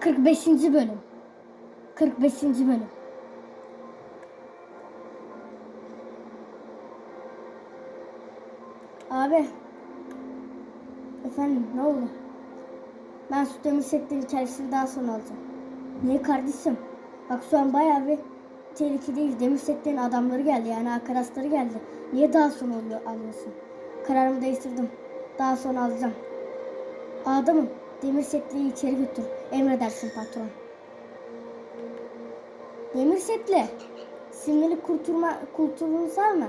45. bölüm. 45. bölüm. Abi. Efendim ne oldu? Ben su demir setleri içerisinde daha sonra alacağım. Niye kardeşim? Bak şu an bayağı bir tehlikedeyiz. Demir setlerin adamları geldi yani arkadaşları geldi. Niye daha sonra oluyor, alıyorsun? Kararımı değiştirdim. Daha sonra alacağım. Adamım demir setliği içeri götür. Emredersin patron. Demir setle. Şimdilik kurtulma, kurtulunu sarma.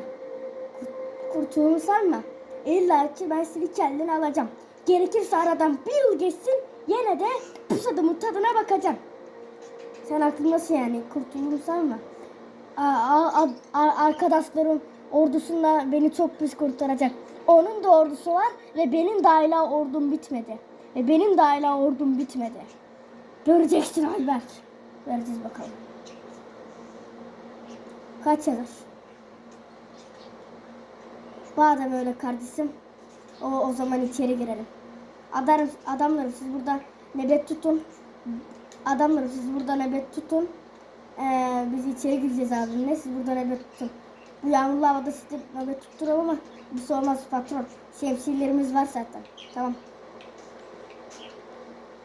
Kurt- Kurtulunu sarma. İlla ki ben seni kendine alacağım. Gerekirse aradan bir yıl geçsin yine de pusadımın tadına bakacağım. Sen aklındasın yani kurtulunu sarma. Aa, aa, aa, arkadaşlarım ordusunda beni çok pis kurtaracak. Onun da ordusu var ve benim de hala ordum bitmedi. Ve benim de hala ordum bitmedi. Göreceksin Albert. Göreceğiz bakalım. Kaç yazar? Madem öyle kardeşim. O, o zaman içeri girelim. Adarım, adamlarım siz burada nöbet tutun. Adamlarım siz burada nöbet tutun. Ee, biz içeri gireceğiz abimle. Siz burada nöbet tutun. Bu yağmurlu havada siz de nöbet tutturalım ama bir şey olmaz patron. Şemsiyelerimiz var zaten. Tamam.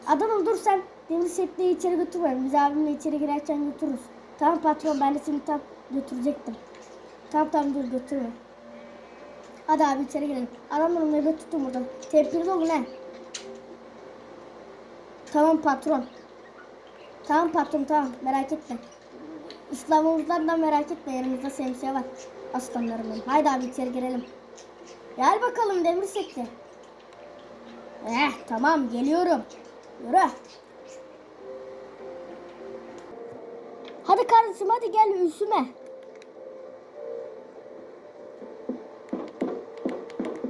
Adamım dur sen. Demir setliği içeri götürme. Biz abimle içeri girerken götürürüz. Tamam patron ben de seni tam götürecektim. Tamam tamam dur götürme. Hadi abi içeri girelim. Adamlarım nöbet tutun burada. Tepkili olun he. Tamam patron. Tamam patron tamam merak etme. İslam'ımızdan da merak etme yanımızda şemsiye var. Aslanlarım. Haydi abi içeri girelim. Gel bakalım demir setli. Eh tamam geliyorum. Yürü. Hadi kardeşim hadi gel üşüme.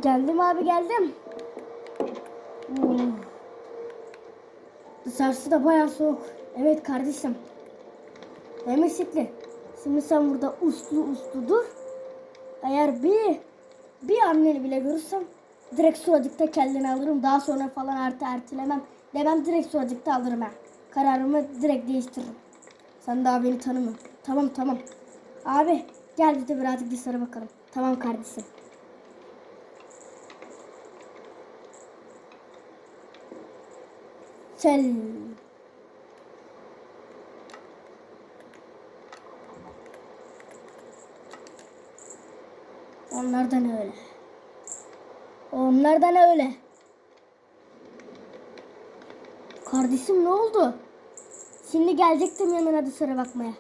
Geldim abi geldim. Hmm. Dışarısı da bayağı soğuk. Evet kardeşim. Sikli. Şimdi sen burada uslu uslu dur. Eğer bir bir anneni bile görürsem direkt suacıkta kendini alırım. Daha sonra falan artı ertelemem. Demem direkt suacıkta alırım ha. Kararımı direkt değiştiririm. Sen daha beni tanımıyorsun. Tamam tamam. Abi gel bir de birazcık dışarı bakalım. Tamam kardeşim. Sel. Onlardan öyle. Onlardan öyle. Kardeşim ne oldu? Şimdi gelecektim yanına dışarı bakmaya.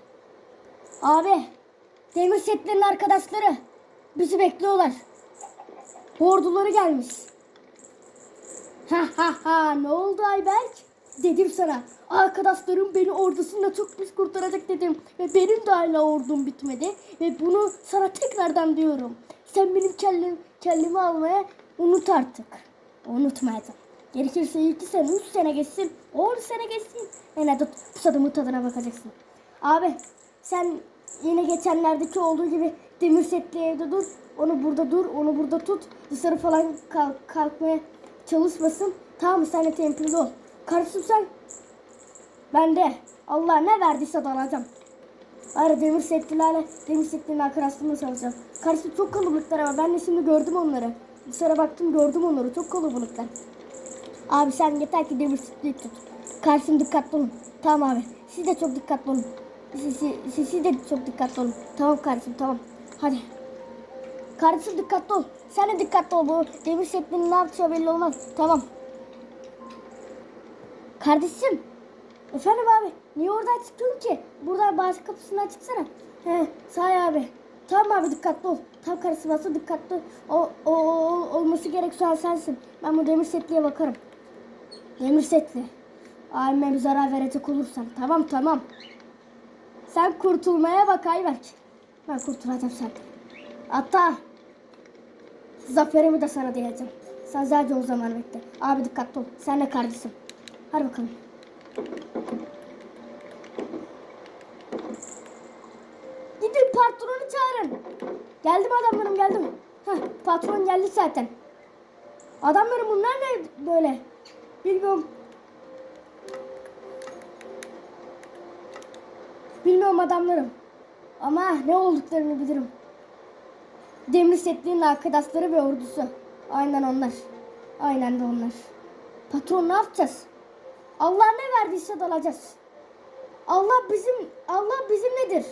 Abi, demir setlerin arkadaşları bizi bekliyorlar. Orduları gelmiş. Ha ha ha ne oldu Ayberk? Dedim sana arkadaşlarım beni ordusunda çok pis kurtaracak dedim. Ve benim de hala ordum bitmedi. Ve bunu sana tekrardan diyorum. Sen benim kellim, kellemi almaya unut artık. Unutmayacağım. Gerekirse iki sene, üç sene geçsin, on sene geçsin. Yine de pusadımın tadına bakacaksın. Abi sen yine geçenlerdeki olduğu gibi demir setli evde dur. Onu burada dur, onu burada tut. Dışarı falan kalk, kalkmaya çalışmasın. Tamam mı? Sen de temkinli ol. Karışım sen. Ben de Allah ne verdiyse de alacağım. Ayrıca demir setlilerle demir setlilerin arkadaşlığını çalışacağım. Karşı çok kalabalıklar ama ben de şimdi gördüm onları. Dışarı baktım gördüm onları. Çok kalabalıklar. Abi sen yeter ki demir setliği tut. Karşım dikkatli olun. Tamam abi. Siz de çok dikkatli olun. Siz, siz, siz, de çok dikkatli olun. Tamam kardeşim tamam. Hadi. Kardeşim dikkatli ol. Sen de dikkatli ol. Bu demir setliğinin ne yapacağı belli olmaz. Tamam. Kardeşim. Efendim abi. Niye oradan çıkıyorsun ki? Buradan bazı kapısından çıksana. He ol abi. Tamam abi dikkatli ol. Tam karısı dikkatli o, o, o- olması gerek şu an sensin. Ben bu demir setliye bakarım. Demir setli. Abime bir zarar verecek olursan. Tamam tamam. Sen kurtulmaya bak Ayberk. Ben kurtulacağım sen. Hatta zaferimi de sana diyeceğim. Sen sadece o zaman bekle. Abi dikkatli ol. Sen de kardeşim. Hadi bakalım. Gidin patronu çağırın. Geldim adamlarım geldim. Heh, patron geldi zaten. Adamlarım bunlar ne böyle? Bilmiyorum. Bilmiyorum adamlarım. Ama ne olduklarını bilirim. Demir setliğin arkadaşları ve ordusu. Aynen onlar. Aynen de onlar. Patron ne yapacağız? Allah ne verdiyse dalacağız. Allah bizim Allah bizim nedir?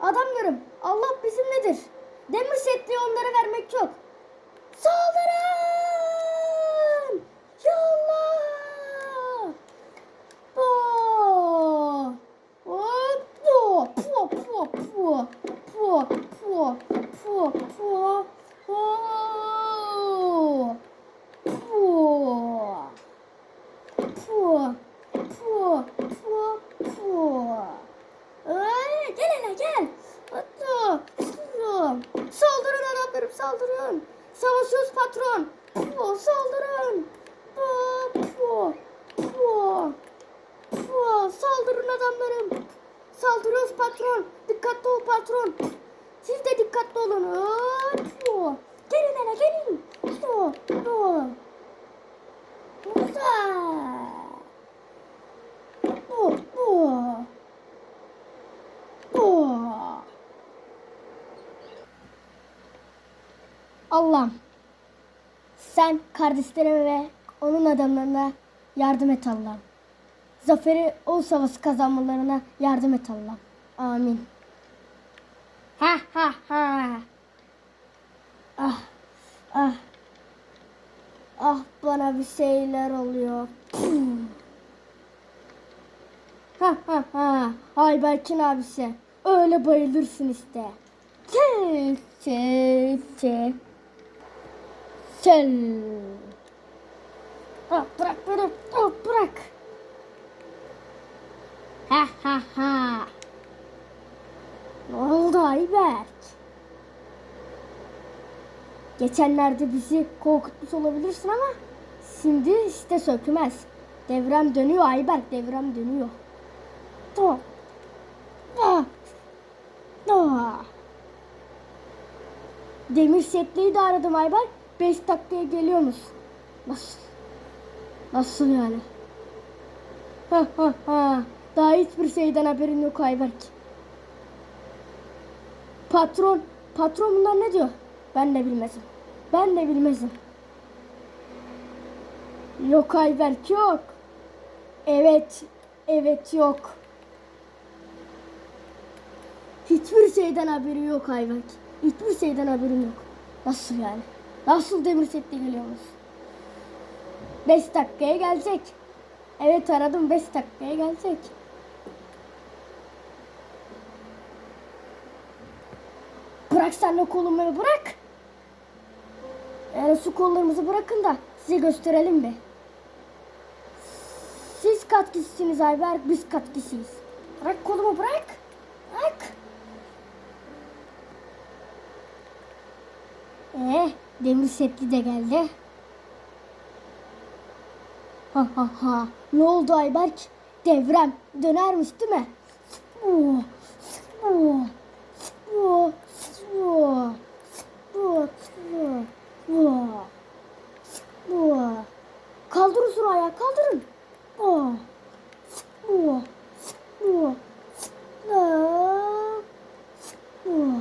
Adamlarım Allah bizim nedir? Demir setliği onlara vermek yok. Saldırın! Po! Po! Po! Po! Ay, gel hele gel. Hatta saldırın. Saldırın adamlarım saldırın. Savaşıyoruz patron. Po, saldırın. Po, po, po. Po, saldırın adamlarım. Saldırıyoruz patron. Dikkatli ol patron. Siz de dikkatli olun. Po. Gelin hele gelin. Allah'ım sen kardeşlerime ve onun adamlarına yardım et Allah'ım. Zaferi o savaşı kazanmalarına yardım et Allah'ım. Amin. Ha ha ha. Ah ah. Ah bana bir şeyler oluyor. Ha ha ha. Ay Berkin abisi. Öyle bayılırsın işte. Çe çe çe. Çel. Ah, bırak beni. Ah, bırak. Ha ha ha. Ne oldu Ayberk? Geçenlerde bizi korkutmuş olabilirsin ama şimdi işte sökmez. Devrem dönüyor Ayberk, devrem dönüyor. Tamam. Ah. Ah. Demir setliği de aradım Ayberk. 5 dakikaya geliyormuş. Nasıl? Nasıl yani? Ha ha ha. Daha hiçbir şeyden haberin yok Ayberk. Patron, patron bunlar ne diyor? Ben de bilmezim. Ben de bilmezim. Yok Ayberk yok. Evet, evet yok. Hiçbir şeyden haberi yok Ayberk. Hiçbir şeyden haberim yok. Nasıl yani? Nasıl demir setli geliyormuş? 5 dakikaya gelecek. Evet aradım 5 dakikaya gelecek. Bırak sen de kolumu bırak. Yani su kollarımızı bırakın da size gösterelim bir. Siz kat kişisiniz Ayberk, biz kat kişiyiz. Bırak kolumu bırak. Bırak. Ee, demir setli de geldi. Ha ha ha. Ne oldu Ayberk? Devrem dönermiş değil mi? Oh, oh, oh, oh, oh, oh. Kaldırın şunu ayağa kaldırın. Oh, oh, oh, oh, oh.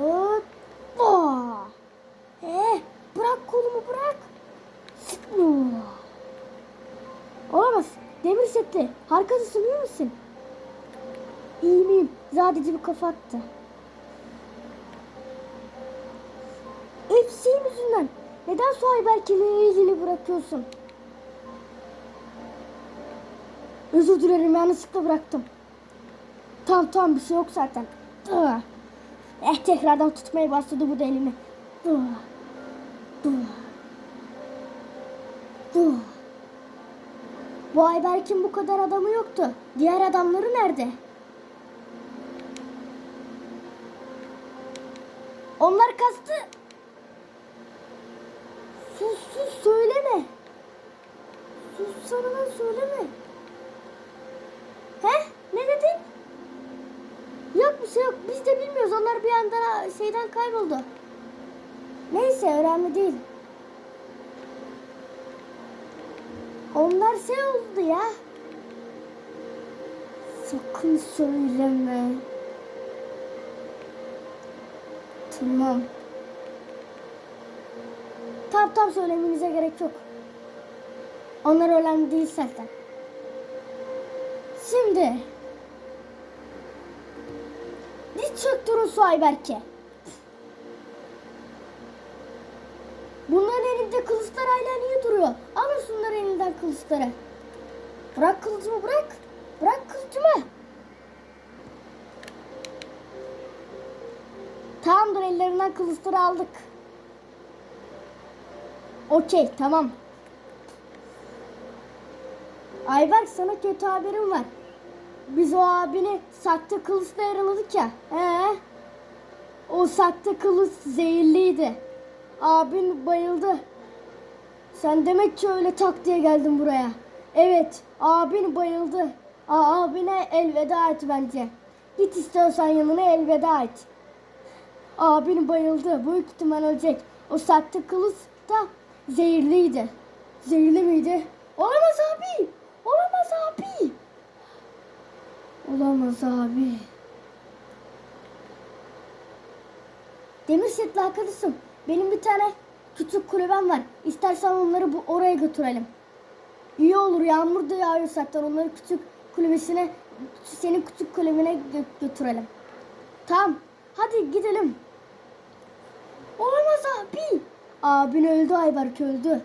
Hoppa. Eh, bırak kolumu bırak. Oh. Olamaz. Demir Harikasın iyi misin? İyi miyim? Sadece bir kafa attı. Senin yüzünden. Neden su ayberkeliği izini bırakıyorsun? Özür dilerim yanlışlıkla bıraktım. Tamam tamam bir şey yok zaten. Ah. Eh tekrardan tutmaya başladı bu da elimi. Ah. Ah. Bu Ayberk'in bu kadar adamı yoktu. Diğer adamları nerede? Onlar kastı. Sus sus söyleme. Sus sana söyleme. He? Ne dedin? Yok bir şey yok. Biz de bilmiyoruz. Onlar bir anda şeyden kayboldu. Neyse önemli değil. Onlar şey oldu ya. Sakın söyleme. Tamam. Tam tam söylemenize gerek yok. Onlar önemli değil zaten. Şimdi diz çöktürün su Bunların elinde kılıçlar hala niye duruyor? Alın şunları elinden kılıçları. Bırak kılıcımı bırak. Bırak kılıcımı. Tamamdır ellerinden kılıçları aldık. Okey tamam. Ayberk sana kötü haberim var. Biz o abini sahte kılıçla yaraladık ya. Ee, o sahte kılıç zehirliydi. Abin bayıldı. Sen demek ki öyle tak diye geldin buraya. Evet, abin bayıldı. Aa, abine elveda et bence. Git istiyorsan yanına elveda et. Abin bayıldı. Büyük ihtimal ölecek. O sahte kılıç da zehirliydi. Zehirli miydi? Olamaz abi. Olamaz abi. Olamaz abi. Demir setli arkadaşım. Benim bir tane küçük kulübem var. İstersen onları bu oraya götürelim. İyi olur. Yağmur da yağıyor zaten. Onları küçük kulübesine, senin küçük kulübene gö- götürelim. Tamam. Hadi gidelim. Olamaz abi. Abin öldü Ayberk öldü.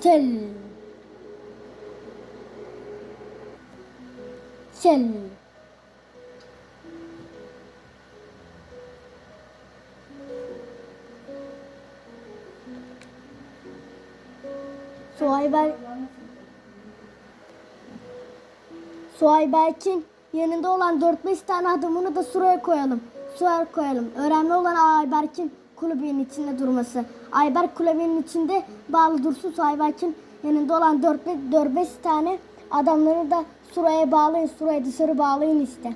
Tel. Tel. Suayberk Suayberk'in yanında olan 4-5 tane adamını da sıraya koyalım. Sıraya koyalım. Önemli olan Ayberk'in kulübünün içinde durması. Ayberk kulübünün içinde bağlı dursun. Suayberk'in yanında olan 4-5 tane adamları da suraya bağlayın. Suraya dışarı bağlayın işte.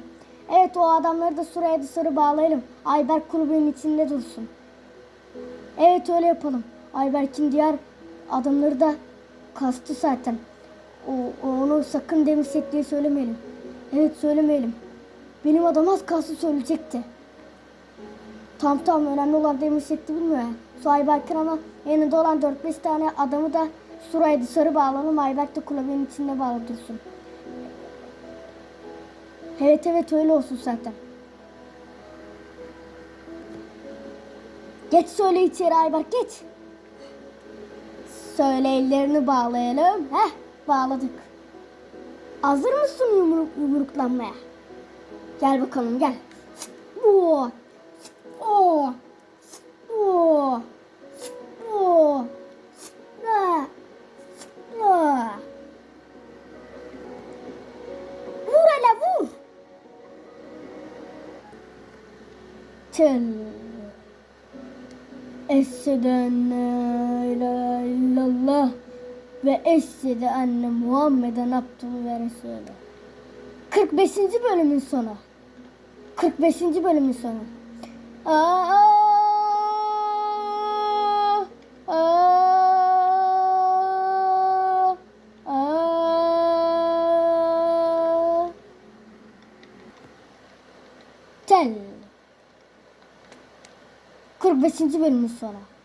Evet o adamları da suraya dışarı bağlayalım. Ayberk kulübünün içinde dursun. Evet öyle yapalım. Ayberk'in diğer adamları da kastı zaten. O, onu sakın demir set diye söylemeyelim. Evet söylemeyelim. Benim adam az kalsın söyleyecekti. Tam tam önemli olan demir setti bilmiyor. Su Ayberk'in ama yanında olan 4-5 tane adamı da Sura'ya dışarı bağlayalım. Ayberk de kulübenin içinde bağlı dursun. Evet evet öyle olsun zaten. Geç söyle içeri Ayberk geç. Söyle ellerini bağlayalım. Heh bağladık. Hazır mısın yumruk, yumruklanmaya? Gel bakalım gel. Oo. Oo. Oo. Oo. Tıl. Eşhedü en la ilahe illallah ve eşhedü enne Muhammeden abduhu ve resulü. 45. bölümün sonu. 45. bölümün sonu. Aa, 5. bölümün sonu.